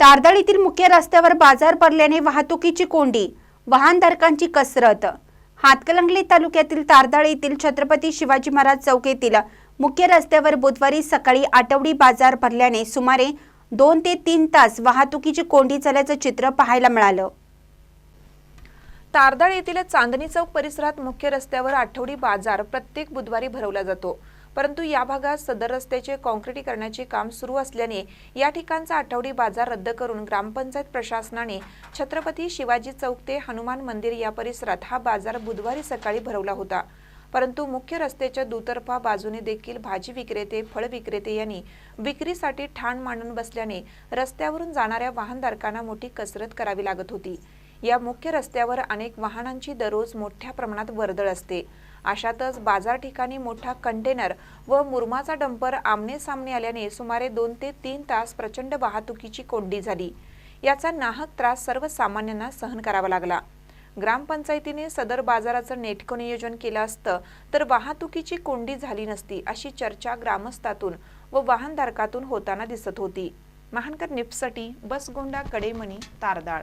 तारदाळ येथील मुख्य रस्त्यावर बाजार भरल्याने वाहतुकीची कोंडी वाहनधारकांची कसरत. हातकलंगली तालुक्यातील तारदाळ येथील छत्रपती शिवाजी महाराज चौक येथील मुख्य रस्त्यावर बुधवारी सकाळी आठवडी बाजार भरल्याने सुमारे दोन ते तीन तास वाहतुकीची कोंडी झाल्याचं चित्र पाहायला मिळालं. तारदाळ येथील चांदणी चौक परिसरात मुख्य रस्त्यावर आठवडी बाजार प्रत्येक बुधवारी भरवला जातो. परंतु या भागात सदर रस्त्याचे कॉन्क्रिटीकरणाचे काम सुरू असल्याने या ठिकाणचा आठवडी बाजार रद्द करून ग्रामपंचायत प्रशासनाने छत्रपती शिवाजी चौक ते हनुमान मंदिर या परिसरात हा बाजार बुधवारी सकाळी भरवला होता. परंतु मुख्य रस्त्याच्या दुतर्फा बाजूने देखील भाजी विक्रेते फळ विक्रेते यांनी विक्रीसाठी ठाण मांडून बसल्याने रस्त्यावरून जाणाऱ्या वाहनधारकांना मोठी कसरत करावी लागत होती. या मुख्य रस्त्यावर अनेक वाहनांची दररोज मोठ्या प्रमाणात वर्दळ असते. अशातच बाजार ठिकाणी मोठा कंटेनर व मुरमाचा डंपर आमने सामने आल्याने सुमारे दोन ते तीन तास प्रचंड वाहतुकीची कोंडी झाली. याचा नाहक त्रास सर्वसामान्यांना सहन करावा लागला. ग्रामपंचायतीने सदर बाजाराचं नेटकं नियोजन केलं असतं तर वाहतुकीची कोंडी झाली नसती अशी चर्चा ग्रामस्थातून व वाहनधारकातून होताना दिसत होती. महानकर निपसटी बसगोंडा कडेमणी तारदाळ.